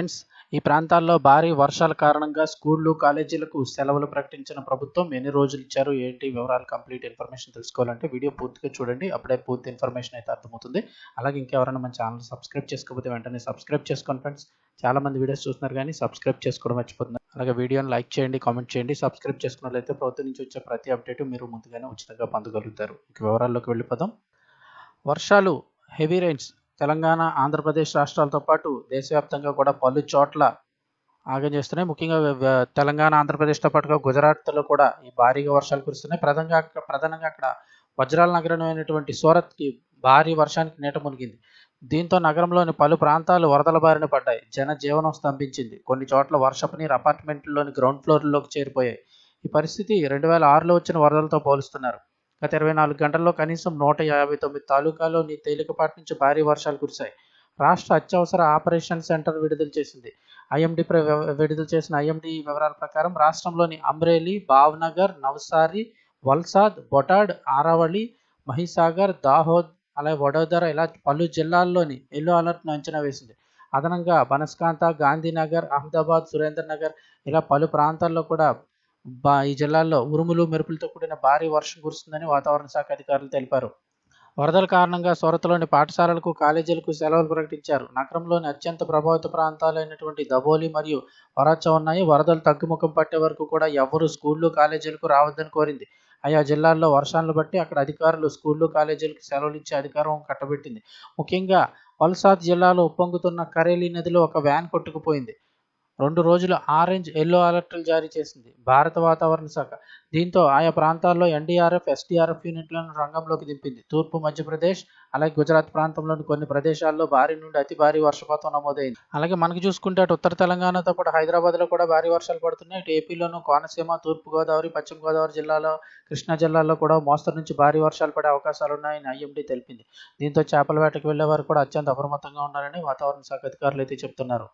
Friends ఈ ప్రాంతాల్లో భారీ వర్షాల కారణంగా స్కూళ్ళు కాలేజీలకు సెలవులు ప్రకటించిన ప్రభుత్వం ఎన్ని రోజులు ఇచ్చారు ఏంటి వివరాలు కంప్లీట్ ఇన్ఫర్మేషన్ తెలుసుకోవాలంటే వీడియో పూర్తిగా చూడండి. అప్పుడే పూర్తి ఇన్ఫర్మేషన్ అయితే అర్థమవుతుంది. అలాగే ఇంకెవరైనా మన ఛానల్ సబ్స్క్రైబ్ చేసుకోకపోతే వెంటనే సబ్స్క్రైబ్ చేసుకోండి ఫ్రెండ్స్. చాలా మంది వీడియోస్ చూస్తున్నారు కానీ సబ్స్క్రైబ్ చేసుకోవడం మర్చిపోతున్నారు. అలాగే వీడియోని లైక్ చేయండి కామెంట్ చేయండి. సబ్స్క్రైబ్ చేసుకున్నట్లయితే ప్రభుత్వం నుంచి వచ్చే ప్రతి అప్డేట్ మీరు ముందుగానే ఉచితంగా పొందగలుగుతారు. ఇక వివరాల్లోకి వెళ్ళిపోదాం. వర్షాలు హెవీ రైన్స్ తెలంగాణ ఆంధ్రప్రదేశ్ రాష్ట్రాలతో పాటు దేశవ్యాప్తంగా కూడా పలు చోట్ల ఆగం చేస్తున్నాయి. ముఖ్యంగా తెలంగాణ ఆంధ్రప్రదేశ్తో పాటుగా గుజరాత్లో కూడా ఈ భారీగా వర్షాలు కురుస్తున్నాయి. ప్రధానంగా అక్కడ ప్రధానంగా అక్కడ వజ్రాల నగరం అయినటువంటి సూరత్కి భారీ వర్షానికి నీట మునిగింది. దీంతో నగరంలోని పలు ప్రాంతాలు వరదల బారిన పడ్డాయి. జన జీవనం స్తంభించింది. కొన్ని చోట్ల వర్షపు నీరు అపార్ట్మెంట్లోని గ్రౌండ్ ఫ్లోర్లోకి చేరిపోయాయి. ఈ పరిస్థితి రెండు వేల ఆరులో వచ్చిన వరదలతో పోలుస్తున్నారు. గత ఇరవై నాలుగు గంటల్లో కనీసం నూట యాభై తొమ్మిది తాలూకాల్లోని తేలికపాటి నుంచి భారీ వర్షాలు కురిశాయి. రాష్ట్ర అత్యవసర ఆపరేషన్ సెంటర్ విడుదల చేసింది. ఐఎండి విడుదల చేసిన ఐఎండి వివరాల ప్రకారం రాష్ట్రంలోని అమ్రేలీ భావ్నగర్ నవసారి వల్సాద్ బొటాడ్ ఆరావళి మహిసాగర్ దాహోద్ అలాగే వడోదర ఇలా పలు జిల్లాల్లోని ఎల్లో అలర్ట్ను అంచనా వేసింది. అదనంగా బనస్కాంత గాంధీనగర్ అహ్మదాబాద్ సురేంద్రనగర్ ఇలా పలు ప్రాంతాల్లో కూడా బా ఈ జిల్లాల్లో ఉరుములు మెరుపులతో కూడిన భారీ వర్షం కురుస్తుందని వాతావరణ శాఖ అధికారులు తెలిపారు. వరదల కారణంగా సూరత్లోని పాఠశాలలకు కాలేజీలకు సెలవులు ప్రకటించారు. నగరంలోని అత్యంత ప్రభావిత ప్రాంతాలైనటువంటి దబోలి మరియు వరాచ ఉన్నాయి. వరదలు తగ్గుముఖం పట్టే వరకు కూడా ఎవరు స్కూళ్ళు కాలేజీలకు రావద్దని కోరింది. ఆయా జిల్లాల్లో వర్షాలను బట్టి అక్కడ అధికారులు స్కూళ్ళు కాలేజీలకు సెలవులు ఇచ్చే అధికారం కట్టబెట్టింది. ముఖ్యంగా వల్సాద్ జిల్లాలో ఉప్పొంగుతున్న కరేలి నదిలో ఒక వ్యాన్ కొట్టుకుపోయింది. రెండు రోజులు ఆరెంజ్ ఎల్లో అలర్ట్లు జారీ చేసింది. భారత వాతావరణ శాఖ. దీంతో ఆయా ప్రాంతాల్లో ఎన్డీఆర్ఎఫ్ ఎస్డీఆర్ఎఫ్ యూనిట్లను రంగంలోకి దింపింది. తూర్పు మధ్యప్రదేశ్ అలాగే గుజరాత్ ప్రాంతంలోని కొన్ని ప్రదేశాల్లో భారీ నుండి అతి భారీ వర్షపాతం నమోదైంది. అలాగే మనకి చూసుకుంటే అటు ఉత్తర తెలంగాణతో పాటు హైదరాబాద్లో కూడా భారీ వర్షాలు పడుతున్నాయి. ఇటు ఏపీలోను కోనసీమ తూర్పుగోదావరి పశ్చిమ గోదావరి జిల్లాలో కృష్ణా జిల్లాలో కూడా మోస్తరు నుంచి భారీ వర్షాలు పడే అవకాశాలు ఉన్నాయని ఐఎండీ తెలిపింది. దీంతో చేపల వేటకు వెళ్ళే వారు కూడా అత్యంత అప్రమత్తంగా ఉండాలని వాతావరణ శాఖ అధికారులు అయితే చెప్తున్నారు.